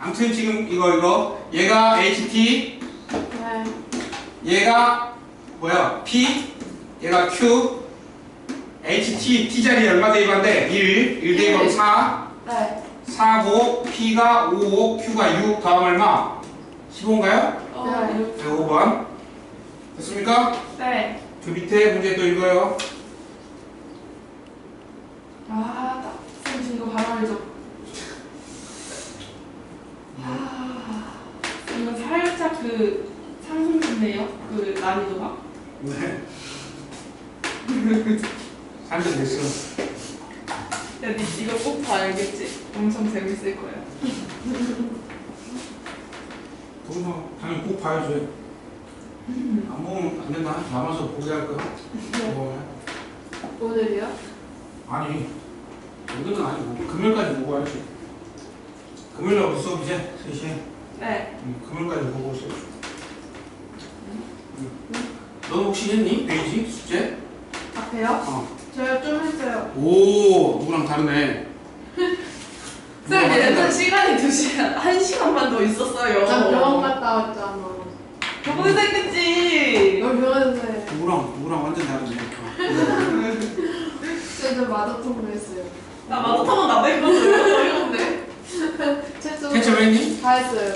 아무튼 지금 이거 이거 얘가 HT 네. 얘가 뭐야 P 얘가 Q HT T 자리 얼마 대입한데 1 1 대입하면 4 네. 4고 P가 5 Q가 6 다음 얼마 15인가요? 어, 네. 네, 5번 됐습니까? 네. 그 밑에 문제 또 읽어요 아, 딱. 저 이거 바로 알죠? 아, 이거 살짝 그 상승됐네요. 그 난이도가. 네 산전 됐어 야, 니 이거 꼭 봐야겠지? 엄청 재밌을 거야. 그거 당연히 꼭 봐야죠 안 보면 안 된다 남아서 보게 할 거야 뭐. 오늘이요? 아니 오늘은 아니고 금요일까지 보고 와야지 금요일날 우리 수업 이제 3시에 네. 응, 금요일까지 보고 오세요 응. 너 혹시 했니? 베이지? 숙제? 앞에요? 어. 저요 좀 했어요. 오 누구랑 다르네 쌤, 누구랑 얘는 다르다. 시간이 2시간, 1시간 반더 있었어요. 나 병원 갔다 왔잖아. 저번에 생겼지. 너 병원에 누구랑 누구랑 완전 다르네 쟤도 마더통도 했어요. 나 마라톤은 나도 했거든. 어이없네. 채점 캐쳐 했니? 다 했어요.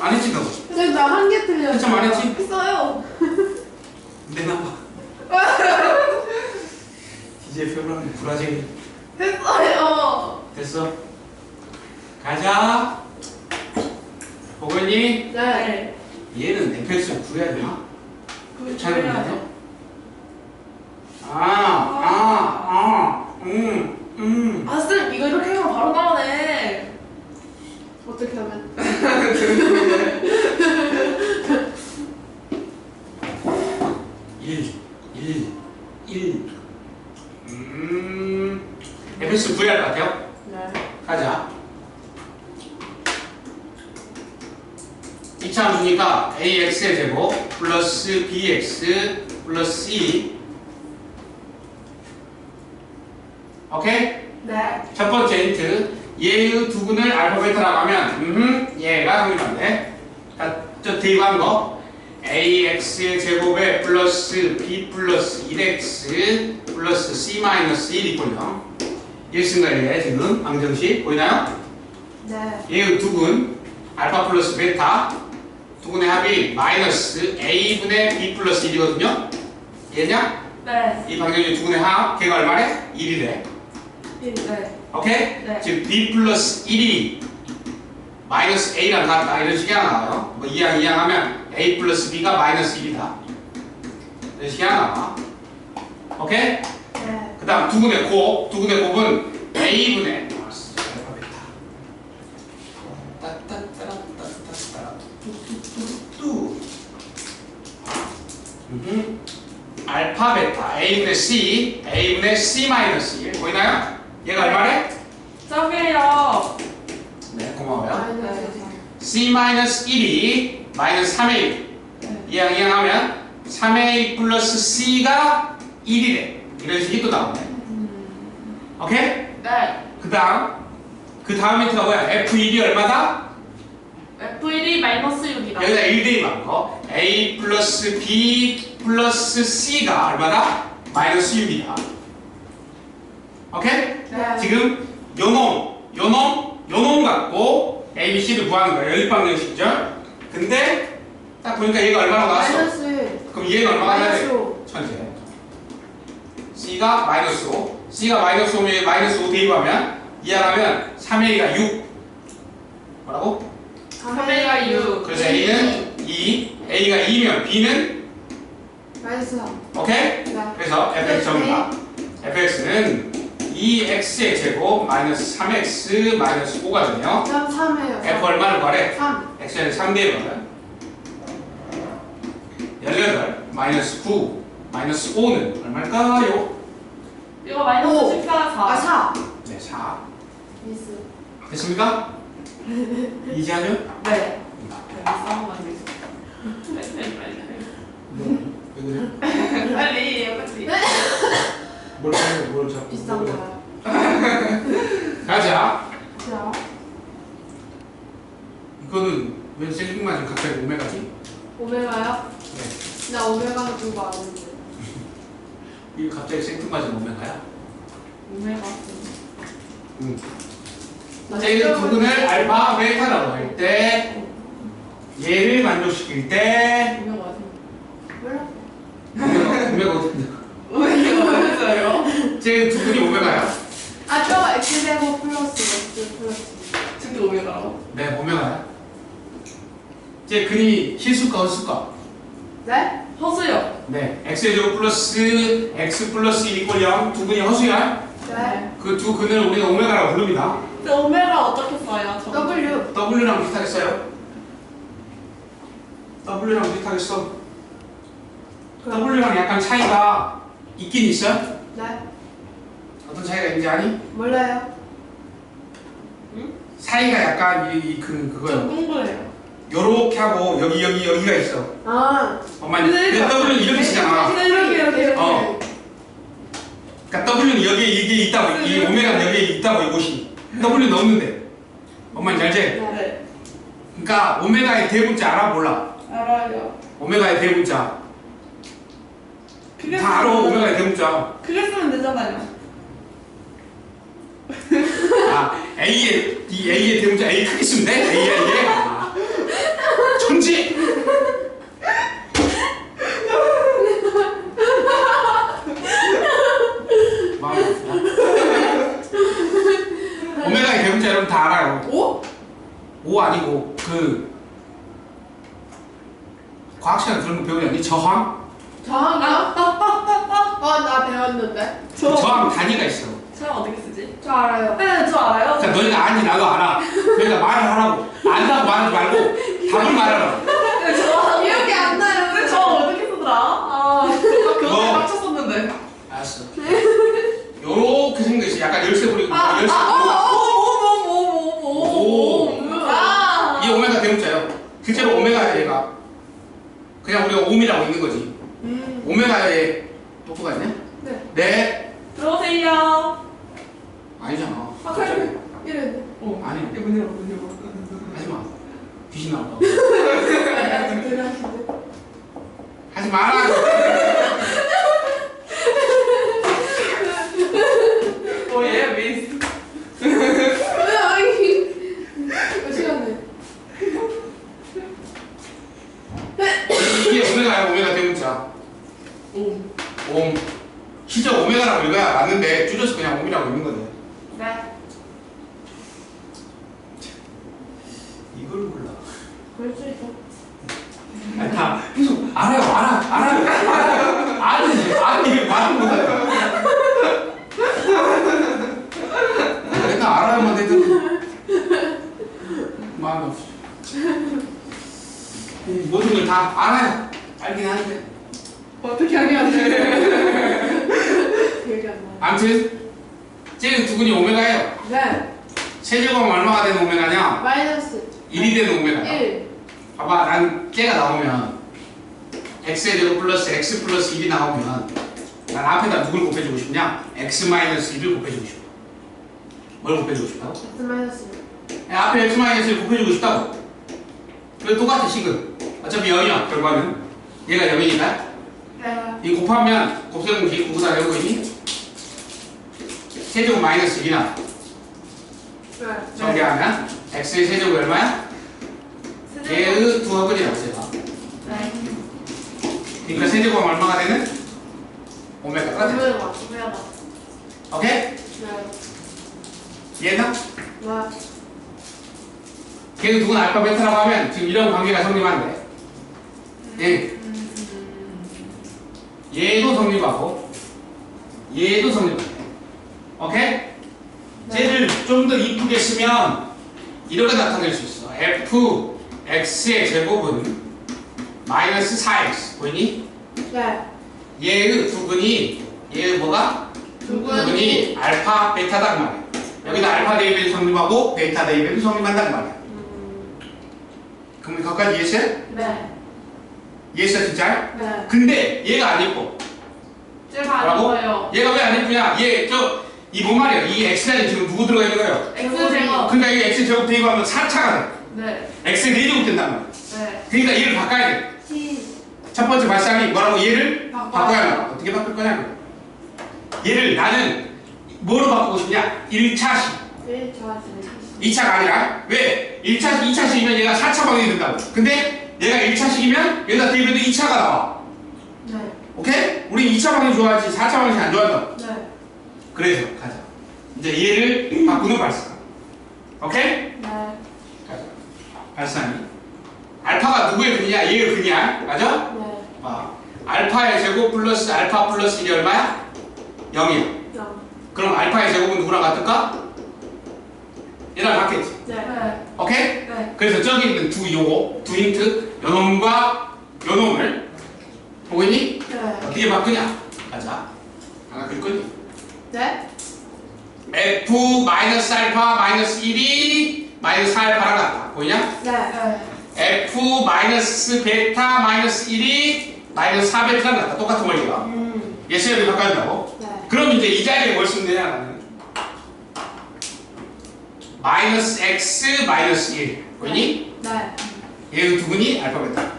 안 했지 너? 쌤나한 개 틀렸어요. 채점 안 했지? 했어요. 내 나 봐 DJ 표브랑 브라질 했어요. 됐어 가자 보고 있니? 네. 얘는 FX를 구해야 되나? 잘. 모르겠네. 아, 아, 아, 음, 음. 아, 쌤, 이거 이렇게 하면 바로 나오네. 어떻게 하면? 일, 일, 일. 음, 할것 같아요? 네. 가자. 이차 함수니까 AX의 제곱 플러스 BX 플러스 C 오케이? 네. 첫 번째 힌트 얘의 두근을 알파 베타라고 하면 음 얘가 성립한대 저 대입한 거 AX의 제곱에 플러스 B 플러스 1X 플러스 C 마이너스 1 있군요 1승가리에 지금 방정식 보이나요? 네. 얘의 두근 알파 플러스 베타 두근의 합이 마이너스 A분의 B 플러스 1이거든요 얘냐? 네. 이 방정식 두근의 합 걔가 얼마래? 1이래 네. 오케이? 네. 지금 b 플러스 1이 마이너스 a랑 같다 이런 식이 하나 나와요. 뭐 이항 이항 하면 a 플러스 b가 마이너스 1이다. 이런 식이 하나 나와. 오케이? 네. 그 다음 두근의 곱, 두근의 곱은 a분의 알파 베타. 알파 a분의 c, a분의 c 마이너스 1 보이나요? C-1이 마이너스 -3a1, 이왕 이왕 하면 3A 플러스 C가 1이래 이런 식이 또 나오네 음. 오케이? 네. 그 다음 그 다음 힌트가 뭐야? F1이 얼마다? F1이 마이너스 6이다. 여기다 1대이 많고 A 플러스 B 플러스 C가 얼마다? 마이너스 6이다. 오케이? 네. 지금 요놈, 요놈, 요놈 같고 A, B, C를 구하는 거예요. 연립방정식이죠. 근데 딱 보니까 얘가 얼마나 나왔어? 마이너스 그럼 얘는 얼마나 나야 마이너스 돼? 5. 천재. C가 마이너스 5. C가 마이너스 5면 얘 마이너스 5 대입하면 이하라면 3A가 6. 뭐라고? 3A가 6. 그래서 A는 2, A가 2면 B는 마이너스 3. 오케이? 네. 그래서 fx 정답. fx는 2x의 제곱 마이너스 3x 마이너스 5가 되네요. 3, 3이에요. f 얼마를 구하래? 3. x는 3대거든 18 마이너스 9 마이너스 5는 얼마일까요? 이거 마이너스 오. 14, 4. 아, 4. 네, 4 미스. 됐습니까? 이해하죠? 네. 네, 싸움만 되죠. 빨리, 빨리, 빨리. 왜 그래? 빨리, 빨리. 뭘 자꾸 뭘 자꾸 비싼 왜 그래? 거야. 가자 자. 이거는 왜 생뚱맞은 갑자기 오메가지? 오메가요? 네. 나 오메가는 안 했는데. 이게 갑자기 생뚱맞은 오메가야? 오메가. 응. 시험을 부분을 알파, 베타라고 할 때 얘를 만족시킬 때 오메가 맞아. 몰라. 오메가, 오메가 어딘데? 오메가 맞아요. 제 두분이 오메가야? 아, 저 X 제곱 플러스 X 플러스. 지금도 오메가라고? 네, 오메가야. 제 근이 실수가 헛수가? 네? 허수요. 네, x의 제곱 플러스 x 플러스 1 이꼴 0두 근이 허수야? 네. 그 두 근을 우리가 오메가라고 부릅니다. 근데 오메가 어떻게 써요? 저 W. W랑 비슷하게 써요. W랑 비슷하게 써. W랑 약간 차이가 있긴 있어. 네. 어떤 차이가 있는지 아니? 몰라요. 사이가 약간 이, 이 그, 저 그거요. 공부해요. 요렇게 하고 여기 여기 여기가 있어. 아. 엄마 근데 W는 이렇게 쓰잖아. 이렇게, 이렇게, 이렇게. 어. 그러니까 W는 여기에 이게 있다고 이 오메가는 여기에 있다고 이곳이 W는 없는데 엄마 잘 재? 네. 네. 그러니까 오메가의 대문자 알아 몰라? 알아요. 오메가의 대문자 그게 다 알아 쓰면- 오메가의 대문자 그게 쓰면 되잖아요. 아 A의 이 A의 대문자 A 크게 쓰면 돼? A야 이게 아. 천지. 오메가의 대문자 여러분 다 알아요 오? 오 아니고 그 과학 시간에 그런 거 배우지 않니? 저항? 저항이요? 어, 나 배웠는데. 저, 저항 단위가 있어 저 어떻게 쓰지? 저 알아요. 네, 저 알아요. 그러니까 너희가 아니 나도 알아 그러니까 말을 하라고 안다고 말하지 말고 답을 말하라 네, 저 기억이 안 나요. 근데 저 어떻게 쓰더라? 아, 뭐? 맞췄었는데. 알았어 요렇게 생겼어 약간 열쇠 부리고 아, 열쇠 아, 부리고 오, 오, 오, 오, 오, 오. 아. 이 오메가 대문자요 실제로 오메가야 얘가 그냥 우리가 옴이라고 있는 거지 음. 오메가의 똑똑가 있네? 네. 네 들어오세요. 아니잖아 아, 그래. 이랬는데. 오. 아니 이거 문 열어, 문 열어. 하지 마 귀신 나올까 대단하신데. 하지 마라 어, 얘 미스. 왜, 아니. 몇 시간네. 이게 오메가야 오메가 대문자 오. 옴 실제 오메가라고 읽어야 맞는데 줄여서 그냥 옴이라고 읽는 건데 네. 이걸 몰라 그럴 수 있어. 아니 다 계속 알아요 알아 알아요 알아요 아는지 아니 말을 못해요 내가 알아야만 되든 마음이 없어 이 모든 걸 다 알아요 알긴 하는데 어떻게 하냐. 아무튼 쟤는 두근이 오메가예요 네. 세제곱하면 얼마가 되는 오메가냐 마이너스 1이 되는 오메가야 1. 봐봐 난 쟤가 나오면 x의 제곱 플러스 x 플러스 1이 나오면 난 앞에다 누굴 곱해주고 싶냐? x 마이너스 1을 곱해주고 싶어 뭘 곱해주고 싶다고? X 마이너스 1. 야, 앞에 x 마이너스 1 곱해주고 싶다고 그래 똑같아 식은 어차피 0이야 결과는 얘가 0이니까 네. 이 곱하면 곱셈공식 구구다 외우고 있니? 세제곱 마이너스 1이나 네. 전개하면 x의 세제곱이 얼마야? 얘의 두 합근이라고 제가 네. 그러니까 세제곱하면 얼마가 되는? 오메가가 돼 오메가. 미안하다. 오케이? 네. 이해했나? 네. 걔는 누군 알파 베타라고 하면 지금 이런 관계가 성립한대 예. 얘도 성립하고 얘도 성립한대 오케이? 쟤를 좀 더 이쁘게 쓰면 이렇게 나타낼 수 있어 f x의 제곱은 마이너스 4x 보이니? 네. 얘의 두근이 얘의 뭐가? 두근. 두근이 알파 베타다 그 말이야 여기다 알파 대입에도 성립하고 베타 대입에도 성립한다는 말이야 음. 그럼 거기까지 이해했어요? 네. 이해했어 진짜? 네. 근데 얘가 안 예뻐 제가 안 뭐라고? 보여요. 얘가 왜 안 예쁘냐 얘 저 이 뭔 말이야 이 x라인 지금 누구 들어가 있는 거예요? X 제곱. 그러니까 이 x 제곱 대입하면 4차가 돼 네. x의 4제곱 된단 말이야. 네. 그러니까 얘를 바꿔야 돼. 첫 번째 발상이 뭐라고 얘를 바꿔야 바꿔야 돼. 어떻게 바꿀 거냐면 얘를 나는 뭐로 바꾸고 싶냐? 1차식. 1차 2차가 아니라 왜? 1차, 2차식이면 얘가 4차 방향이 된다고. 근데 얘가 1차식이면 여기다 대입해도 2차가 나와. 네. 오케이? 우리 2차 방향 좋아하지 4차 방향이 안 좋아한다. 네. 그래서 가자. 이제 얘를 바꾸는 발상. 오케이? 네. 가자. 발상이. 알파가 누구의 근이야? 얘의 근이야. 맞아? 네. 아, 알파의 제곱 플러스 알파 플러스 1이 얼마야? 0이야. 0. 그럼 알파의 제곱은 누구랑 같을까? 얘랑 같겠지. 네. 네. 오케이? 네. 그래서 저기 있는 두 요거, 두 힌트, 요놈과 요놈을 보고 있니? 네. 어떻게 바꾸냐? 가자. 하나 그릴 거니? 네. F 마이너스 알파 마이너스 1이 마이너스 4알파랑 같다. 보이냐? 네. 네. F 마이너스 베타 마이너스 1이 마이너스 4베타랑 같다. 똑같은 원리가. 음. 예수를 바꿔준다고. 네. 그럼 이제 이 자리에 뭘 쓰면 되냐 마이너스 x 마이너스 1 보이니? 네. 얘의 두 분이 알파 베타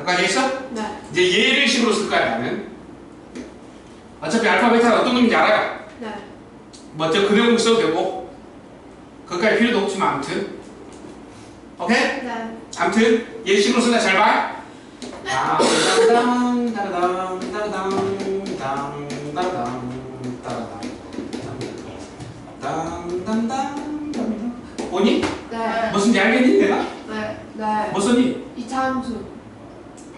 여기까지 했어? 네. 이제 얘를 식으로 쓸 거야 나는 어차피 알파 베타가 어떤 놈인지 알아요 네. 먼저 그대로 써도 되고 그것까지 필요도 없지만 아무튼 오케이? 네. 아무튼 얘 식으로 쓴다 잘봐 따라당 따라당 따라당 당 따라당 따라당 땅땅땅땅 뭐니? 네. 무슨지 알겠니 내가? 네. 네. 뭐 썼니? 이차함수.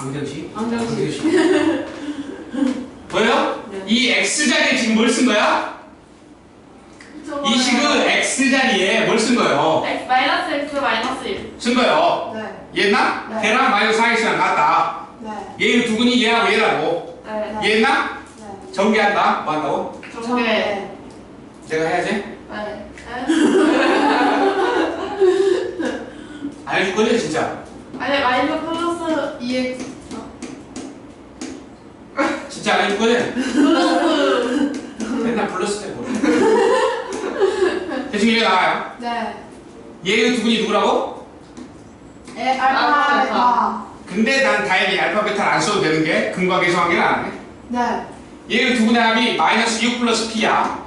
방정식 방정식. 보여요? 네. 이 x 자리에 지금 뭘 쓴 거야? 이 식은 x 자리에 뭘 쓴 거예요? x 마이너스 x 마이너스 1. 쓴 거예요 네. 얘나? 네. 걔랑 마이너스 4x랑 같다 네. 얘의 두근이 얘하고 얘라고 네. 얘나? 네. 전개한다 뭐 한다고? 정계. 제가 해야지 네. 안 해줄 거지 진짜 아니 마이너스 플러스 2x. 진짜 안 해줄 거지? 플러스. 맨날 플러스 때 모르 대충 이게 나와요 네. 얘의 두근이 누구라고? 에 알파 알파. 근데 난 다행히 알파 베타를 안 써도 되는 게 근과 계수관계는 안 해. 네. 얘의 두 분의 합이 마이너스 6 플러스 P야.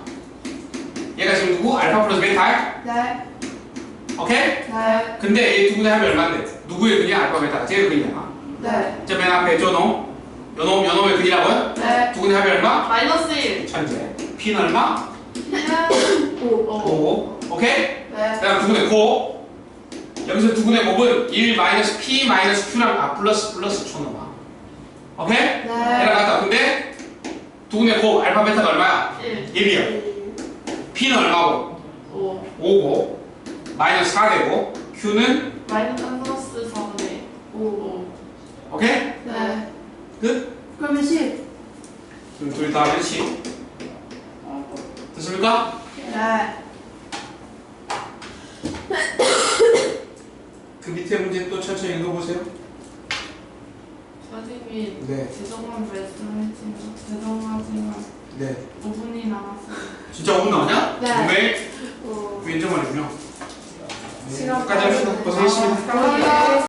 얘가 지금 누구? 알파 플러스 베타야? 네. 오케이? 네. 근데 얘 두 분의 합이 얼마인데? 누구의 근이야? 알파 베타가 제일 근이야. 네. 저맨 앞에 저놈. 요놈, 요놈의 근이라고요? 네. 두분의 합이 얼마? 마이너스 1. 천재. P는 얼마? 오. 5. 오케이? 네. 그 다음 두분의 고. 여기서 두분의 곱은 1 마이너스 P 마이너스 Q랑 아 플러스 플러스 초놈아. 오케이? 네. 얘랑 같다. 근데 두분의 곱 알파 베타가 얼마야? 1. 1이야. P는 얼마고? 5. 5고 마이너스 4 되고 Q는 마이너스 4분의 5. 오케이? 네. 끝? 그러면 10. 그럼 둘다 하면 10 됐습니까? 네. 그 밑에 문제 또 천천히 읽어보세요 선생님이 네. 죄송한 말씀했지만 죄송하지만 네 5분이 남았어요. 진짜 5분 나오냐? 네. 정말 오. 그 인정만 해주냐? 네, 시간 끝까지 합시다 고생했습니다 감사합니다.